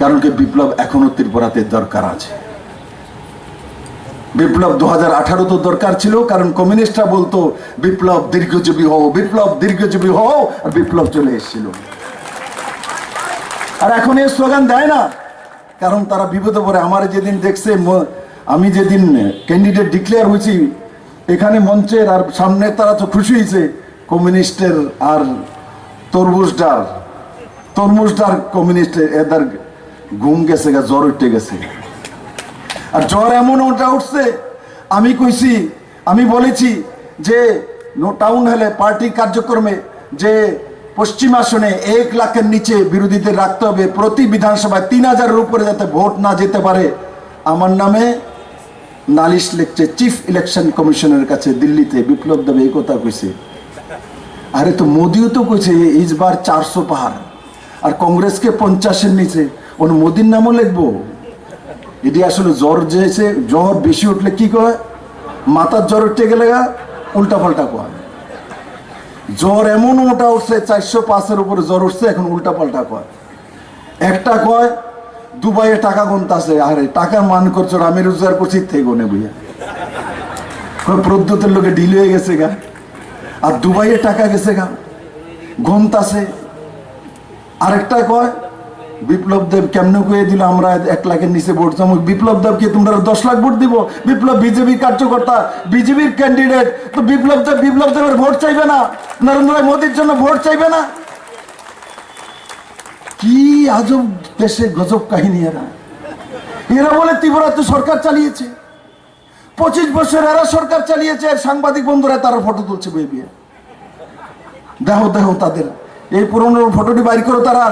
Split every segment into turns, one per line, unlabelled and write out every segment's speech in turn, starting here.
কারণ কি বিপ্লব এখনও ত্রিপুরাতে দরকার আছে। বিপ্লব দু হাজার আঠারো তো দরকার ছিল, কারণ কমিউনিস্টরা বলতো, বিপ্লব দীর্ঘজীবী হও, বিপ্লব দীর্ঘজীবী হও, আর বিপ্লব চলে এসেছিল। আর এখন এই স্লোগান দেয় না, কারণ তারা বিপদে পড়ে। আমার যেদিন দেখছে আমি যেদিন ক্যান্ডিডেট ডিক্লেয়ার হয়েছি, এখানে মঞ্চের আর সামনে তারা তো খুশি হয়েছে, কমিউনিস্টের আর তরমুজটার তরমুজটার কমিউনিস্টের এদের ঘুম গেছে গা, জ্বর উঠে গেছে। আর জ্বর এমন ওটা উঠছে, আমি কইছি, আমি বলেছি যে টাউন হলে পার্টি কার্যক্রমে যে পশ্চিম আসনে এক লাখের নিচে বিরোধীদের রাখতে হবে, প্রতি বিধানসভায় তিন হাজারের উপরে যাতে ভোট না যেতে পারে, আমার নামে নালিশ লিখছে চিফ ইলেকশন কমিশনের কাছে দিল্লিতে, বিপ্লব দেবে এই কথা কইছে। আরে তো মোদিও তো কইছে ইসবার চারশো পাহাড়, আর কংগ্রেসকে পঞ্চাশের নিচে ওর মোদির নামও লিখব। এটি আসলে জ্বর যে এসে জ্বর বেশি উঠলে কি কয়? মাথার জ্বর উঠতে গেলে উল্টা পাল্টা কয়। জ্বর এমন মোটা উঠছে, চারশো পাঁচের উপরে জ্বর উঠছে, এখন উল্টা পাল্টা কয়। একটা কয়, দুবাইয়ে টাকা গুনতাছে, আরে টাকা মান করছ, আমি রোজগার করছি থেকে গনে বুঝা। প্রদ্যুতের লোকে ডিল হয়ে গেছে গা। আর দুবাইয়ে টাকা গেছে গা ঘুমতাছে আরেকটা কয় বিপ্লব দেব কেমনে কয়ে দিল, আমরা এক লাখের নিচে ভোট চামু বিপ্লব দেবকে তোমরা দশ লাখ ভোট দিব? বিপ্লব বিজেপি কার্যকর্তা, বিজেপির ক্যান্ডিডেট তো বিপ্লব দেব, বিপ্লব দেবের ভোট চাইবে না? নরেন্দ্র মোদীর জন্য ভোট চাইবে না? কি আজব দেশে গজব কাহিনী এরা। এরা বলে ত্রিপুরাতে সরকার চালিয়েছে। পঁচিশ বছর এরা সরকার চালিয়েছে, সাংবাদিক বন্ধুরা তারা ফটো তুলছে বিয়ে দেখো দেখো তাদের। এই পুরনো ফটোটি বাইর করো তারা।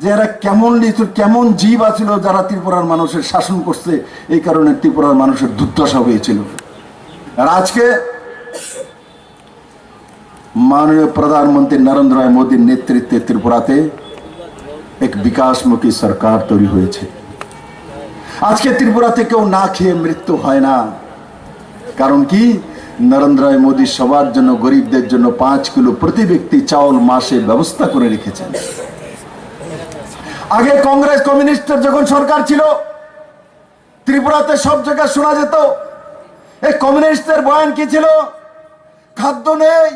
যে এরা কেমন লিচুর কেমন জীব আছিল যারা ত্রিপুরার মানুষের শাসন করছে, এই কারণে ত্রিপুরার মানুষের দুর্দশা হয়েছিল। আর আজকে মাননীয় প্রধানমন্ত্রী নরেন্দ্র মোদীর নেতৃত্বে ত্রিপুরাতে এক বিকাশমুখী সরকার তৈরি হয়েছে। আজকে ত্রিপুরাতে কেউ না খেয়ে মৃত্যু হয় না। কারণ কি? নরেন্দ্র মোদী সবার জন্য, গরিবদের জন্য পাঁচ কিলো প্রতি ব্যক্তি চাউল মাসে ব্যবস্থা করে রেখেছেন। আগে কংগ্রেস কমিউনিস্টের যখন সরকার ছিল, ত্রিপুরাতে সব জায়গায় শোনা যেত, এই কমিউনিস্টদের বয়ান কি ছিল? খাদ্য নেই,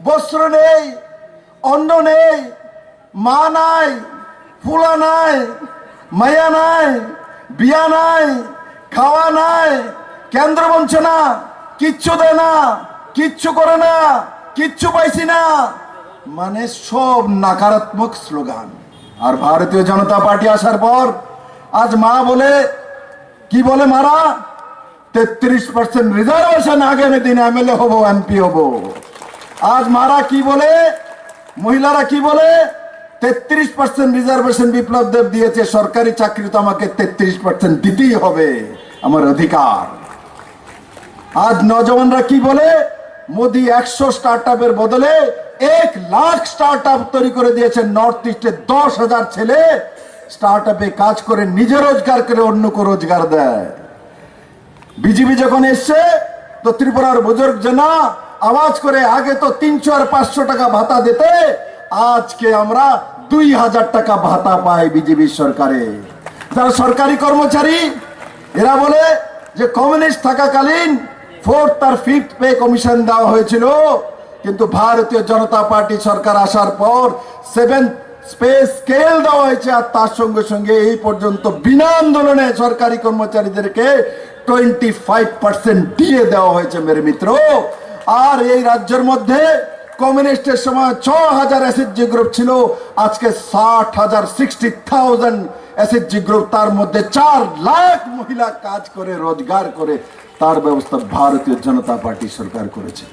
বস্ত্র নেই, অন্ন নেই, মা নাই, ফুলা নাই মায়া নাই, বিয়া নাই, খাওয়া নাই, কেন্দ্র বলছে না, কিচ্ছু দেয় না, কিচ্ছু করে না, কিচ্ছু পাইছি না। মানে সব নাকারাত্মক স্লোগান। আর ভারতীয় জনতা পার্টি আসার পর, আজ মা বলে, কি বলে মারা? তেত্রিশ পার্সেন্ট রিজার্ভেশন আগামী দিনে এমএলএ হব এমপি হব। আজ মারা কি বলে? মহিলারা কি বলে? তেত্রিশ পার্সেন্ট রিজার্ভেশন বিপ্লব দেব দিয়েছে, সরকারি চাকরি তো আমাকে তেত্রিশ পার্সেন্ট দিতেই হবে, আমার অধিকার। আজ নজওয়ানরা কি বলে? মোদি একশো স্টার্ট বদলে এক লাখ স্টার্ট আপ তৈরি করে দিয়েছে নর্থ ইস্টে দশ হাজার ছেলে। স্টার্ট আপে কাজ করে নিজে রোজগার করে অন্যকে রোজগার দেয়। বিজেপি যখন এসছে, তো ত্রিপুরার বুজুর্গ জনা আওয়াজ করে, আগে তো তিনশো আর পাঁচশো টাকা ভাতা দিতে, আজকে আমরা দুই হাজার টাকা ভাতা পাই বিজেপি সরকারে। যারা সরকারি কর্মচারী, এরা বলে যে, কমিউনিস্ট থাকাকালীন ফোর্থ আর ফিফথ পে কমিশন দেওয়া হয়েছিল। কিন্তু ভারতীয় জনতা পার্টি সরকার আসার পর সেভেন স্পেস স্কেল দেওয়া হয়েছে আর তার সঙ্গে সঙ্গে এই পর্যন্ত বিনা আন্দোলনে সরকারি কর্মচারীদেরকে টোয়েন্টি ফাইভ পার্সেন্ট দিয়ে দেওয়া হয়েছে, মেরে মিত্র। আর এই রাজ্যের মধ্যে কমিউনিস্টের সময় ছ হাজার এসএসজি গ্রুপ ছিল, আজকে ষাট হাজার সিক্সটি থাউজেন্ড এসএসজি গ্রুপ তার মধ্যে চার লাখ মহিলা কাজ করে, রোজগার করে, তার ব্যবস্থা ভারতীয় জনতা পার্টি সরকার করেছে।